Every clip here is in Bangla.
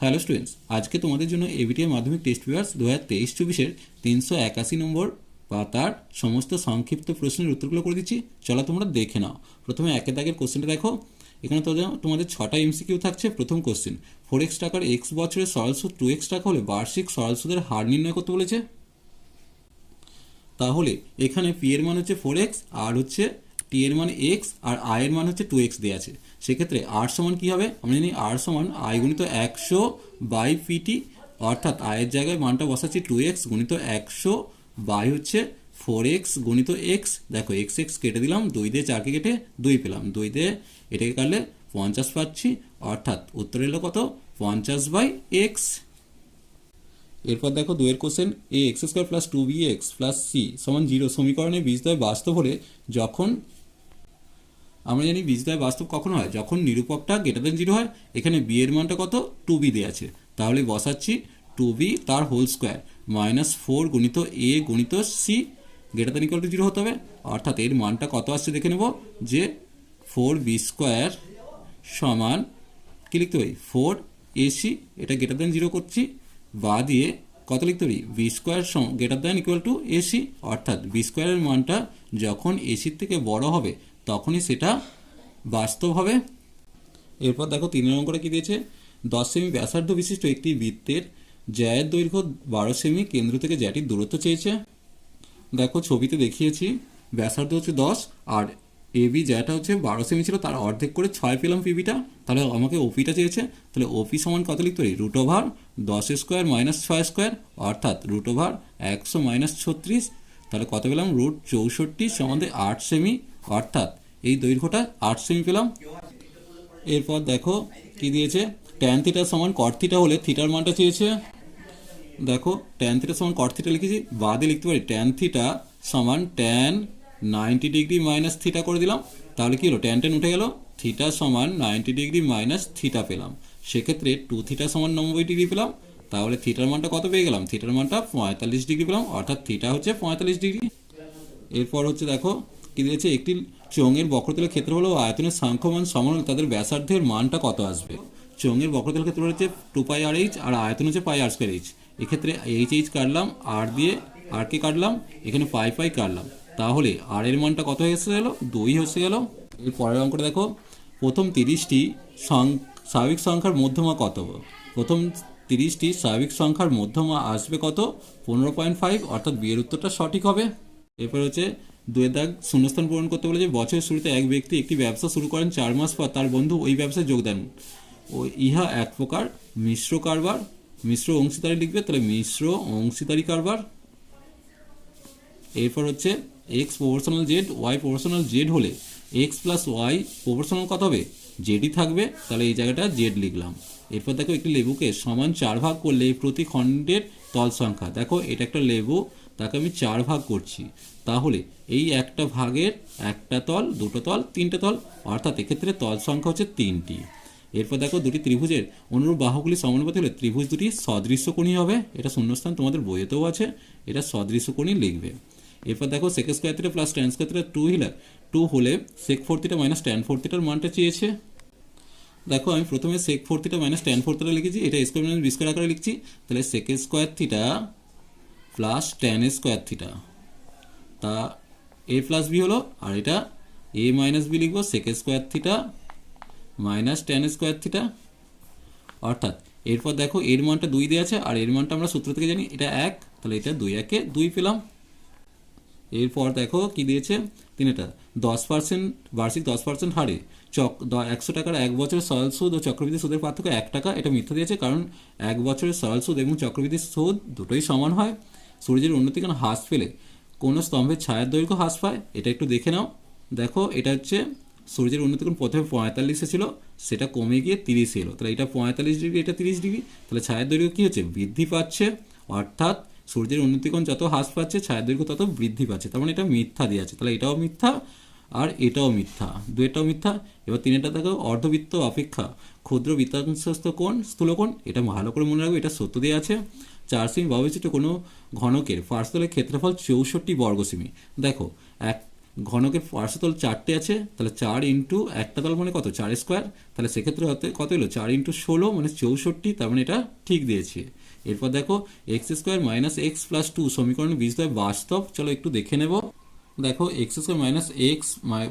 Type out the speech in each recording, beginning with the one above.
হ্যালো স্টুডেন্টস আজকে তোমাদের জন্য এবিটিএ মাধ্যমিক টেস্ট পেপার্স দু হাজার তেইশ চব্বিশের তিনশো একাশি নম্বর বা তার সমস্ত সংক্ষিপ্ত প্রশ্নের উত্তরগুলো করে দিচ্ছি। চলো তোমরা দেখে নাও। প্রথমে একের দাগের কোশ্চেনটা দেখো। এখানে তো তোমাদের ছটা এমসিকিউ থাকছে, প্রথম কোশ্চেন ফোর এক্স টাকার এক্স বছরের সরল সুদ টু এক্স টাকা হলে বার্ষিক সরল সুদের হার নির্ণয় করতে বলেছে। তাহলে এখানে পি এর মান হচ্ছে ফোর এক্স আর হচ্ছে টি এর মান এক্স আর আই এর মান হচ্ছে টু এক্স দেওয়া আছে। সেক্ষেত্রে আর সমান কী হবে? আমরা জানি আর সমান আই গুণিত একশো বাই পিটি অর্থাৎ আয়ের জায়গায় মানটা বসাচ্ছি টু এক্স গুণিত একশো বাই হচ্ছে ফোর এক্স গুণিত এক্স দেখো এক্স এক্স কেটে দিলাম, দুই দিয়ে চারকে কেটে দুই পেলাম। দুই দিয়ে এটাকে কাটলে পঞ্চাশ পাচ্ছি, অর্থাৎ উত্তর এলো কত? পঞ্চাশ বাই এক্স এরপর দেখো দুয়ের question a x square plus two b x plus c সমান জিরো সমীকরণে বীজদ্বয় বাস্তব হলে যখন আমরা জানি বীজদ্বয় বাস্তব কখন হয়? যখন নিরূপকটা গ্রেটার দেন জিরো হয়, এখানে বি এর মানটা কত? টু বি দেওয়া আছে। তাহলে বসাচ্ছি টু বি তার হোল স্কোয়ার মাইনাস ফোর গুণিত এ গুণিত c greater than equal to zero হতে হবে। অর্থাৎ এর মানটা কত আসছে দেখে নেব যে ফোর বি স্কোয়ার সমান, কী লিখতে পারি? ফোর এসি এটা গ্রেটার দেন জিরো করছি। বা দিয়ে কত লিখতে পারি? B square greater than equal to ac অর্থাৎ বি স্কোয়ারের মানটা যখন এসির থেকে বড় হবে তখনই সেটা বাস্তব হবে। এরপর দেখো তিন নম্বরে কী দিয়েছে? দশ সেমি ব্যাসার্ধ বিশিষ্ট একটি বৃত্তের জ্যায়ের দৈর্ঘ্য বারো সেমি কেন্দ্র থেকে জ্যাটির দূরত্ব চেয়েছে। দেখো ছবিতে দেখিয়েছি, ব্যাসার্ধ হচ্ছে দশ আর এবি যেটা হচ্ছে বারো সেমি ছিল, তার অর্ধেক করে ছয় পেলাম পিবিটা তাহলে আমাকে ওপিটা চেয়েছে, তাহলে ওপি সমান কত লিখতে পারি? রুট ওভার দশ স্কোয়ার মাইনাস ছয় স্কোয়ার, অর্থাৎ রুট ওভার একশো মাইনাস ছত্রিশ। তাহলে কত পেলাম? রুট চৌষট্টি সমান্ধে আট সেমি। অর্থাৎ এই দৈর্ঘ্যটা আট সেমি পেলাম এরপর দেখো কি দিয়েছে? ট্যান থিটার সমান কট থিটা হলে থিটার মানটা চেয়েছে। দেখো ট্যান থিটা সমান কট থিটা লিখেছি, বাদে লিখতে পারি ট্যান থিটা সমান tan ninety degree minus theta করে দিলাম। তাহলে কি হলো? ট্যান ট্যান উঠে গেল থিটা সমান নাইনটি ডিগ্রি মাইনাস থিটা পেলাম। সেক্ষেত্রে টু থিটা সমান নব্বই ডিগ্রি পেলাম। তাহলে থিটার মানটা কত পেয়ে গেলাম? থিটার মানটা পঁয়তাল্লিশ ডিগ্রি পেলাম। অর্থাৎ থিটা হচ্ছে পঁয়তাল্লিশ ডিগ্রি এরপর হচ্ছে দেখো কি দিয়েছে একটি চোঙের বক্রতলের ক্ষেত্র হলো আয়তনের সাংখ্যমান সমান তাদের ব্যাসার্ধের মানটা কত আসবে? চোঙের বক্রতলের ক্ষেত্র হচ্ছে টু পাই আর এইচ আর আয়তন হচ্ছে পাই আর স্কোয়ার এইচ এক্ষেত্রে এইচ এইচ কাটলাম আর দিয়ে আর কে কাটলাম, এখানে পাই পাই কাটলাম। তাহলে আর এর মানটা কত হয়ে এসে গেল? দুই হচ্ছে গেল। এর পরের অঙ্কটা দেখো, প্রথম তিরিশটি স্বাভাবিক সংখ্যার মধ্যমা কত? প্রথম তিরিশটি স্বাভাবিক সংখ্যার মধ্যমা আসবে কত? পনেরো পয়েন্ট ফাইভ অর্থাৎ বিয়ের উত্তরটা সঠিক হবে। এরপর হচ্ছে দুয়ের দাগ শূন্যস্থান পূরণ করতে বলে যে বছরের শুরুতে এক ব্যক্তি একটি ব্যবসা শুরু করেন, চার মাস পর তার বন্ধু ওই ব্যবসায় যোগ দেন। ও ইহা এক প্রকার মিশ্র কারবার, মিশ্র অংশীদারি লিখবে, তাহলে মিশ্র অংশীদারি কারবার। এরপর হচ্ছে x proportional z y proportional z হলে এক্স প্লাস ওয়াই প্রপোর্শনাল কত হবে? জেডই থাকবে, তাহলে এই জায়গাটা জেড লিখলাম। এরপর দেখো একটি লেবুকে সমান চার ভাগ করলে প্রতি খণ্ডের তল সংখ্যা। দেখো, এটা একটা লেবু তাকে আমি চার ভাগ করছি। তাহলে এই একটা ভাগের একটা তল, দুটো তল, তিনটে তল, অর্থাৎ এক্ষেত্রে তল সংখ্যা হচ্ছে তিনটি। এরপর দেখো দুটি ত্রিভুজের অনুরূপ বাহুগুলি সমানুপাতি হলে ত্রিভুজ দুটি সদৃশ্যকোণী হবে। এটা শূন্যস্থান তোমাদের বইয়েতেও আছে, এটা সদৃশ্যকোণী লিখবে। এরপর দেখো sec square theta plus tan square theta two হিলার টু হলে sec four theta minus tan four থিটার মানটা চেয়েছে। দেখো আমি প্রথমে sec four theta minus tan four theta লিখেছি, এটা স্কোয়ার মাইনাস বি স্কোয়ার আকারে লিখছি, তাহলে sec square theta plus tan square theta তা এ প্লাস বি হলো, আর এটা এ মাইনাস বি লিখব sec square theta minus tan square theta অর্থাৎ এরপর দেখো এর মানটা দুই দেওয়া আছে, আর এর মানটা আমরা সূত্র থেকে জানি, এটা এক, তাহলে এটা দুই একে দুই পেলাম। এরপর দেখো কি দিয়েছে তিনটা দশ পার্সেন্ট বার্ষিক দশ পার্সেন্ট হারে চক একশো টাকার এক বছরের সরল সুদ ও চক্রবৃদ্ধি সুদের পার্থক্য এক টাকা, এটা মিথ্যা দিয়েছে, কারণ এক বছরের সরল সুদ এবং চক্রবৃদ্ধি সুদ দুটোই সমান হয়। সূর্যের উন্নতি কারণ হ্রাস পেলে? কোনো স্তম্ভের ছায়ার দৈর্ঘ্য হ্রাস পায়? এটা একটু দেখে নাও। দেখো, এটা হচ্ছে সূর্যের উন্নতিকোণ প্রথমে পঁয়তাল্লিশে ছিল, সেটা কমে গিয়ে তিরিশে এলো। তাহলে এটা পঁয়তাল্লিশ ডিগ্রি, এটা তিরিশ ডিগ্রি। তাহলে ছায়ার দৈর্ঘ্য কী হচ্ছে? বৃদ্ধি পাচ্ছে। অর্থাৎ সূর্যের উন্নতিকোণ যত হ্রাস পাচ্ছে, ছায়ার দৈর্ঘ্য তত বৃদ্ধি পাচ্ছে। তার মানে এটা মিথ্যা দিয়ে আছে। তাহলে এটাও মিথ্যা আর এটাও মিথ্যা। দুইটাও মিথ্যা। এবার তিনটা দেখো, অর্ধবৃত্ত অপেক্ষা। ক্ষুদ্র বৃত্তাংশস্থ কোণ স্থূলকোণ এটা ভালো করে মনে রাখবে, এটা সত্য দিয়ে আছে। চার সেমি ব্যবস্থিত কোনো ঘনকের পার্শ্বতলের ক্ষেত্রফল চৌষট্টি বর্গ সেমি। দেখো, এক ঘনকের পার্শ্বতল চারটে আছে, তাহলে চার ইন্টু একটা তল মানে কত? চার স্কোয়ার। তাহলে সেক্ষেত্রে হতে কত এলো? চার ইন্টু ষোলো মানে চৌষট্টি, তার মানে এটা ঠিক দিয়েছে। এরপর দেখো, x square minus x plus two সমীকরণ বীজদ্বয় বাস্তব। চলো একটু দেখে নেব। দেখো x square minus x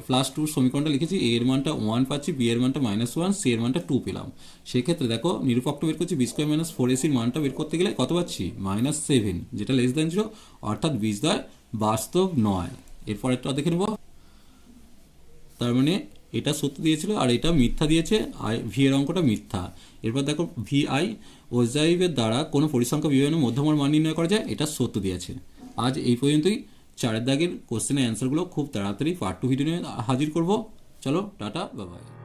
plus টুর সমীকরণটা লিখেছি এর মানটা ওয়ান পাচ্ছি বি এর মানটা মাইনাস ওয়ান সি এর মানটা টু পেলাম। সেক্ষেত্রে দেখো, নিরূপকটা বের করছি বি স্কোয়ার মাইনাস ফোর এসির মানটা বের করতে গেলে কত পাচ্ছি? মাইনাস সেভেন যেটা লেস দেন জিরো অর্থাৎ বীজদ্বয় বাস্তব নয়। এরপর একটা দেখে নেব। তার মানে এটা সত্য দিয়েছিল আর এটা মিথ্যা দিয়েছে আই ভি এর অঙ্কটা মিথ্যা। এরপর দেখো ভি আই ওজাইবের দ্বারা কোনো পরিসংখ্যা বিভাজনের মধ্যমর মান নির্ণয় করা যায়, এটা সত্য দিয়েছে। আজ এই পর্যন্তই। চারের দাগের কোশ্চেনের অ্যান্সারগুলো খুব তাড়াতাড়ি পার্ট টু ভিডিও নিয়ে হাজির করব। চলো, টাটা বাবাই